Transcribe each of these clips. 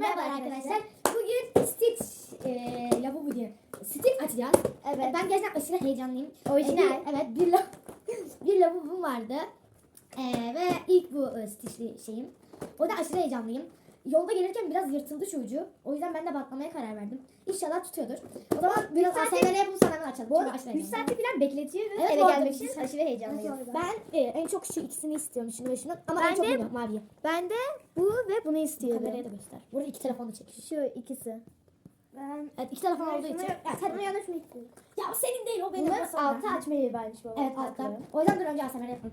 merhaba arkadaşlar. Bugün Stitch e, lavabo diye Stitch açacağız. Evet. Ben gerçekten aşırı heyecanlıyım. Orijinal. E, bir- evet bir, la, bir lavabom vardı. E, ve ilk bu e, Stitch'li şeyim. O da aşırı heyecanlıyım. Yolda gelirken biraz yırtıldı şu ucu. O yüzden ben de batmamaya karar verdim. İnşallah tutuyordur. O zaman biraz ASMR yapıp sonra hemen açalım. Bu arada aşırı 3 heyecanlıyım. saati falan bekletiyor Evet, eve gelmek için aşırı heyecanlıyım. Ben e, en çok şu ikisini istiyorum. Ve şunu. Ama Ben en çok de- bunu maviyi. Ben de bu ve bunu istiyorum. Kameraya da göster. Burada iki telefonu çekiyor. Şu ikisi. Ben Evet iki telefon olduğu için. Sen yana şunu istiyorum. Ya senin değil o benim. Bunlar altı ben? açma yeri varmış bu arada. Evet alttan. O yüzden dur önce ASMR yapalım.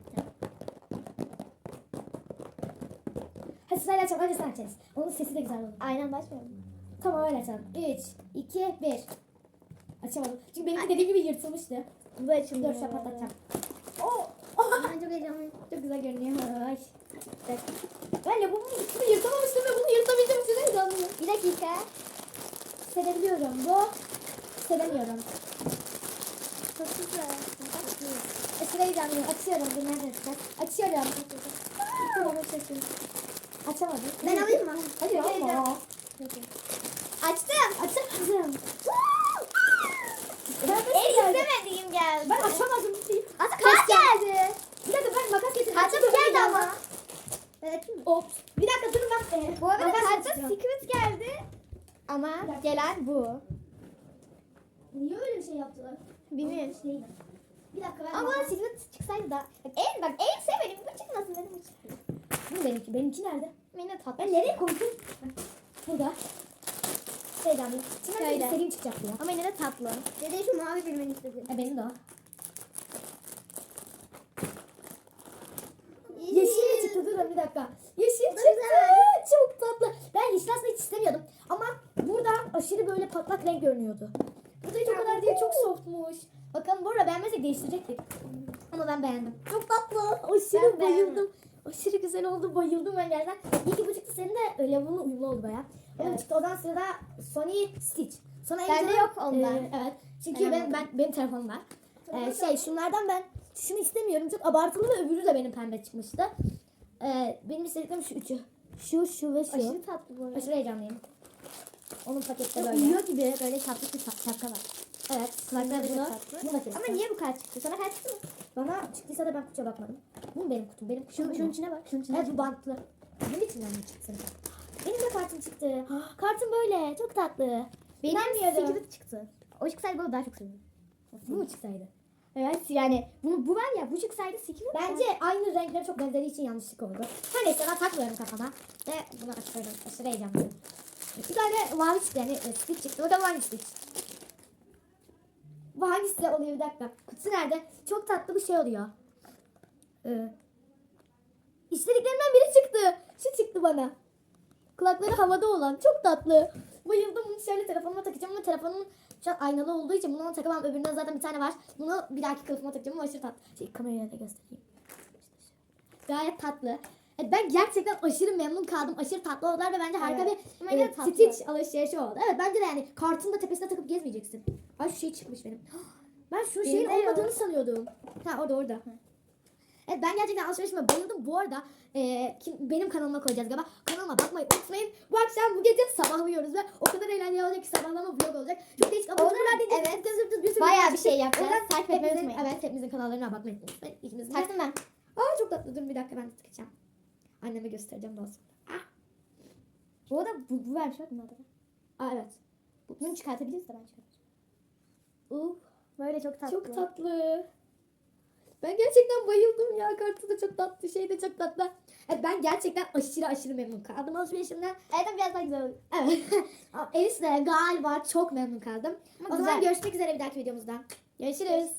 Hadi sırayla açalım. Önce sen açarız. Onun sesi de güzel olur. Aynen başlayalım. Tamam öyle açalım. 3, 2, 1. Açamadım. Çünkü benim dediğim gibi yırtılmıştı. Bu açılmıyor. Dur an patlatacağım. Ben çok heyecanlıyım. Çok güzel görünüyor. Ay. Evet. Ben ya bunun üstünü yırtamamıştım ve bunu yırtabildim. Size heyecanlıyım. Bir dakika. Sevebiliyorum. Bu. Sevemiyorum. Çok güzel. Aşırı heyecanlıyım. Açıyorum. Dur nerede açacağız? Açıyorum. Tamam açıyorum. Açamadım. Ben alayım mı? Hadi Çok yapma. heyecan- Açtım. Açamadım. En istemediğim geldi. Ben açamadım. Aslında kart geldi. Bir dakika ben makas getirdim. Kartta bu geldi ama. Ben açayım mı? Ops. Bir dakika durun ben. e, Bu arada kartta secret geldi. Ama gelen bu. Niye öyle bir şey yaptılar? Bilmiyorum. Şey. Bir dakika ben Ama secret çıksaydı da. En bak en sevmediğim bu çıkmasın dedim. bu çıktı. Bu benimki. Benimki nerede? Yine tatlı. Ben nereye koydum? Burada. Heyecanlıyım. Şimdi ben Şöyle. istediğim çıkacak ya. Ama yine de tatlı. Dede şu mavi bilmeni istedim. E benim de o. Yeşil çıktı? Durun bir dakika. Yeşil çıktı. Çok tatlı. Ben yeşil aslında hiç istemiyordum. Ama burada aşırı böyle patlak renk görünüyordu. Burada hiç o kadar değil. Çok softmuş. Bakalım bu arada beğenmezsek değiştirecektik. Ama ben beğendim. Çok tatlı. Aşırı Ben bayıldım. Aşırı güzel oldu. Bayıldım ben gerçekten. İyi ki bu çıktı. Senin de öyle bununla uyumlu oldu baya. Onun Evet. çıktı. O zaman sırada Sony Stitch. Sonra en Bende yok ondan. Ee, evet. Çünkü Ben ben, benim telefonum var. Ee, şey şunlardan ben şunu istemiyorum. Çok abartılı ve öbürü de benim pembe çıkmıştı. Ee, benim istediklerim şu üçü. Şu, şu ve şu. Aşırı, Aşırı tatlı bu arada. heyecanlıyım. Onun pakette Böyle. Uyuyor gibi böyle tatlı bir şapka var. Evet. Kulakları da tatlı. Bunu da. Ama niye bu kadar çıktı? Sana kaç çıktı mı? Bana çıktıysa da ben kutuya bakmadım. Bu mu benim kutum? Benim kutum. Şunun, bu içine bak. Şunun içine Evet bu bantlı. Bunun içinden mi çıktı? Benim de kartım çıktı. Kartım böyle. Çok tatlı. Benim İnanmıyorum. secret çıktı. O çıksaydı bunu daha çok seviyorum. Bu mu çıksaydı? Evet yani bunu bu var ya bu çıksaydı secret. Bence aynı renkler çok benzeri için yanlışlık oldu. Her neyse ben takmıyorum kafama. Ve bunu açıyorum. Aşırı heyecanlıyım. Bir tane mavi çıktı yani e, stick çıktı. Bakalım hangi stick? Bu hangisi oluyor bir dakika. Kutusu nerede? Çok tatlı bir şey oluyor. Ee, istediklerimden biri çıktı. Şu çıktı bana. Kulakları havada olan. Çok tatlı. Bayıldım. Bunu şöyle telefonuma takacağım ama telefonum şu an aynalı olduğu için bunu takamam. Öbüründen zaten bir tane var. Bunu bir dahaki kılıfıma takacağım ama aşırı tatlı. Şey, kameraya da göstereyim. Gayet tatlı. Evet, ben gerçekten aşırı memnun kaldım. Aşırı tatlı oldular ve bence harika Evet. bir Ama e. Stitch alışverişi oldu. Evet bence de yani kartın da tepesine takıp gezmeyeceksin. Ay şu şey çıkmış benim. Ben şu şeyin de olmadığını sanıyordum. Ha orada orada. Evet ben gerçekten alışverişime bayıldım. Bu arada e, kim, benim kanalıma koyacağız galiba. Kanalıma bakmayı unutmayın. Bu akşam bu gece sabahlıyoruz ve o kadar eğlenceli olacak ki sabahlama vlog olacak. Çok değişik Olur, cuburlar diyeceğiz. evet. Zırt bir sürü Bayağı bir şey yapacağız. Takip etmeyi unutmayın. Evet hepimizin kanallarına bakmayı unutmayın. İkimizin. Taktım ben. Aa çok tatlı. Dur bir dakika ben de. Anneme göstereceğim daha sonra. Bu arada bu, bu bak bunlarda. da. Aa evet. Bunu çıkartabiliriz de ben çıkartacağım. Uh, Böyle çok tatlı. çok tatlı. Ben gerçekten bayıldım ya. Kartı da çok tatlı. Şey de çok tatlı. Evet, ben gerçekten aşırı aşırı memnun kaldım alışverişimden. Evet biraz daha güzel oldu. Evet. Elis de galiba çok memnun kaldım. Ama o zaman güzel. görüşmek üzere bir dahaki videomuzda. Görüşürüz.